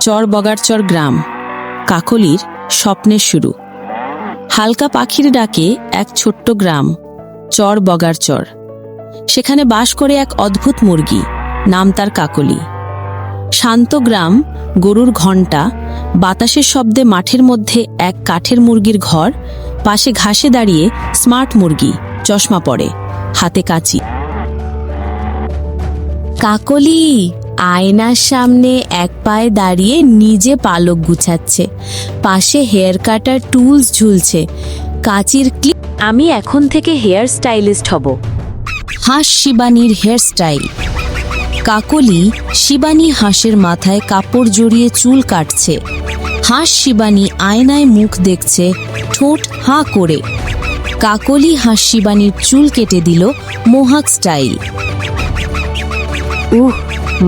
চর বগারচর গ্রাম, কাকলির স্বপ্নের শুরু। হালকা পাখির ডাকে এক ছোট্ট গ্রাম, চর বগারচর সেখানে বাস করে এক অদ্ভুত মুরগি, নাম তার কাকলি। শান্ত গ্রাম, গরুর ঘণ্টা, বাতাসের শব্দে মাঠের মধ্যে এক কাঠের মুরগির ঘর, পাশে ঘাসে দাঁড়িয়ে স্মার্ট মুরগি, চশমা পরে। হাতে কাচি। কাকলি আয়নার সামনে এক পায়ে দাঁড়িয়ে নিজে পালক গুছাচ্ছে। পাশে হেয়ার কাটার টুলস ঝুলছে। কাচির ক্লিপ আমি এখন থেকে হেয়ার স্টাইলিস্ট হব। হাঁস শিবানীর হেয়ার স্টাইল। কাকলি শিবানী হাঁসের মাথায় কাপড় জড়িয়ে চুল কাটছে। হাঁস শিবানী আয়নায় মুখ দেখছে, ঠোঁট হাঁ করে। কাকলি হাঁস শিবানীর চুল কেটে দিল মোহাক স্টাইল। উহ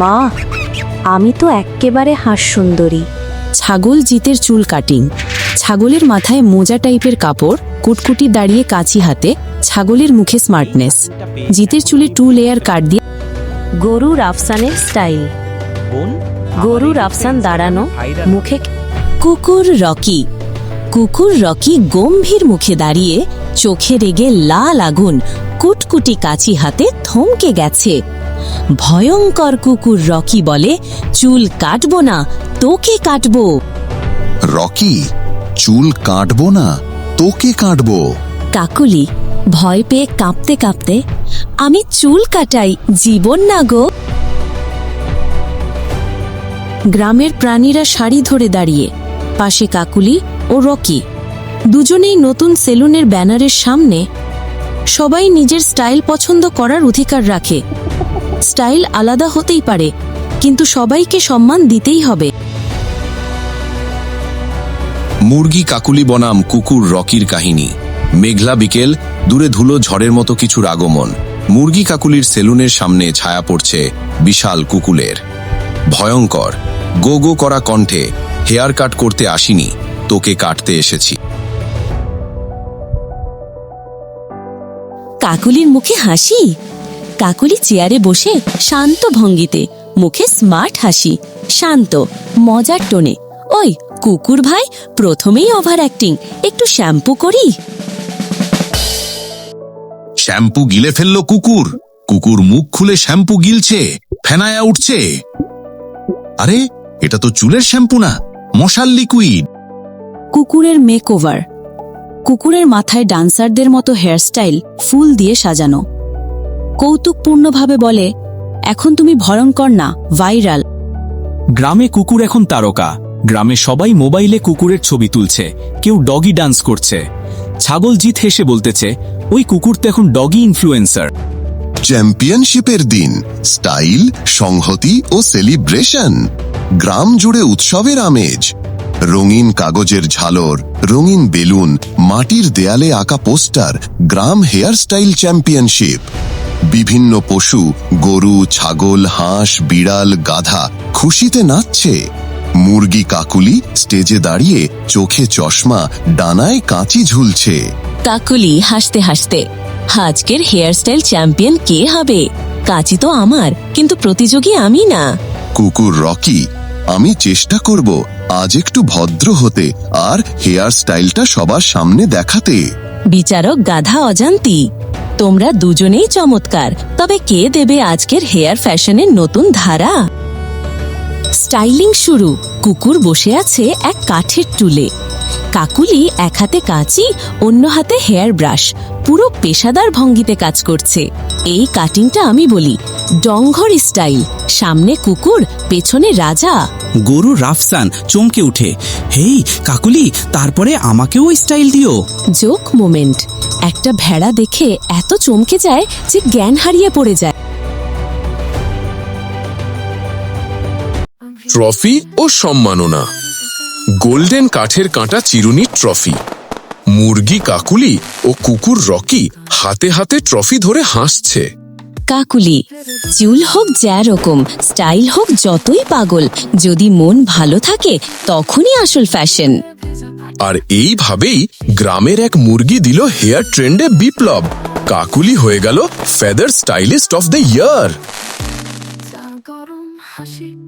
মা আমি তো এক্কেবারে হাঁস সুন্দরী ছাগল জিতের চুল কাটিং। ছাগলের মাথায় মোজা টাইপের কাপড় কুটকুটি দাঁড়িয়ে কাঁচি হাতে ছাগলের মুখে স্মার্টনেস জিতের চুলে টু লেয়ার কাট দিয়ে গরু রাফসানের স্টাইল। গরু রাফসান দাঁড়ানো মুখে কুকুর রকি। কুকুর রকি গম্ভীর মুখে দাঁড়িয়ে চোখে রেগে লাল আগুন কুটকুটি কাচি হাতে থমকে গেছে। ভয়ঙ্কর কুকুর রকি বলে চুল কাটবো না তোকে কাটবো। রকি চুল কাটবো না তোকে কাটবো। কাকুলি ভয় পেয়ে কাঁপতে কাঁপতে আমি চুল কাটাই জীবন না গো। গ্রামের প্রাণীরা শাড়ি ধরে দাঁড়িয়ে পাশে কাকুলি ও রকি। দুজনেই নতুন সেলুনের ব্যানারের সামনে সবাই নিজের স্টাইল পছন্দ করার অধিকার রাখে। স্টাইল আলাদা হতেই পারে, কিন্তু সবাইকে সম্মান দিতেই হবে। মুরগি কাকুলি বনাম কুকুর রকির কাহিনী। মেঘলা বিকেল, দূরে ধুলো ঝড়ের মতো কিছুর আগমন। মুরগি কাকুলির সেলুনের সামনে ছায়া পড়ছে বিশাল কুকুলের। ভয়ঙ্কর, গো গো করা কণ্ঠে হেয়ার কাট করতে আসিনি, তোকে কাটতে এসেছি। কাকুলির মুখে হাসি? কাকুলি চেয়ারে বসে শান্ত ভঙ্গিতে মুখে স্মার্ট হাসি শান্ত মজার টোনে। ওই কুকুর ভাই প্রথমেই ওভার অ্যাক্টিং একটু শ্যাম্পু করি? শ্যাম্পু গিলে ফেলল কুকুর। কুকুর মুখ খুলে শ্যাম্পু গিলছে ফেনায়া উঠছে। আরে এটা তো চুলের শ্যাম্পু না মশাল লিকুইড কুকুরের মেকওভার কুকুরের মাথায় ডান্সারদের মতো হেয়ারস্টাইল ফুল দিয়ে সাজানো। কৌতুকপূর্ণভাবে বলে এখন তুমি ভয়ঙ্কর না ভাইরাল গ্রামে কুকুর এখন তারকা। গ্রামে সবাই মোবাইলে কুকুরের ছবি তুলছে কেউ ডগি ডান্স করছে। ছাগল জিত হেসে বলতেছে ওই কুকুর তো এখন ডগি ইনফ্লুয়েন্সার চ্যাম্পিয়নশিপের দিন স্টাইল সংহতি ও সেলিব্রেশন। গ্রাম জুড়ে উৎসবের আমেজ। রঙিন কাগজের ঝালর রঙিন বেলুন মাটির দেয়ালে আঁকা পোস্টার গ্রাম হেয়ার স্টাইল চ্যাম্পিয়নশিপ। বিভিন্ন পশু গরু ছাগল হাঁস বিড়াল গাধা খুশিতে নাচছে। মুরগি কাকুলি স্টেজে দাঁড়িয়ে চোখে চশমা ডানায় কাঁচি ঝুলছে। কাকুলি হাসতে হাসতে আজকের হেয়ারস্টাইল চ্যাম্পিয়ন কে হবে? কাচি তো আমার কিন্তু প্রতিযোগী আমি না। কুকুর রকি আমি চেষ্টা করব আজ একটু ভদ্র হতে আর হেয়ার স্টাইলটা সবার সামনে দেখাতে। বিচারক গাধা অজান্তি। তোমরা দুজনেই চমৎকার। তবে কে দেবে আজকের হেয়ার ফ্যাশনের নতুন ধারা? স্টাইলিং শুরু। কুকুর বসে আছে এক কাঠের টুলে। কাকুলি এক হাতে কাঁচি, অন্য হাতে হেয়ার ব্রাশ। পুরো পেশাদার ভঙ্গিতে কাজ করছে। এই কাটিংটা আমি বলি। ডঙ্ঘর স্টাইল সামনে কুকুর পেছনে রাজা। গরু রাফসান চমকে উঠে হেই কাকুলি তারপরে আমাকেও স্টাইল দিও। জোক মোমেন্ট একটা ভেড়া দেখে এত চমকে যায় যে জ্ঞান হারিয়ে পড়ে যায়। ট্রফি ও সম্মাননা গোল্ডেন কাঠের কাঁটা চিরুনি ট্রফি মুরগি কাকুলি ও কুকুর রকি হাতে হাতে ট্রফি ধরে হাসছে। কাকুলি। চুল হোক যা রকম স্টাইল হোক যতই পাগল যদি মন ভালো থাকে তখনই আসল ফ্যাশন। আর এইভাবেই গ্রামের এক মুরগি দিল হেয়ার ট্রেন্ডে বিপ্লব। কাকুলি হয়ে গেল feather stylist of the year হাসি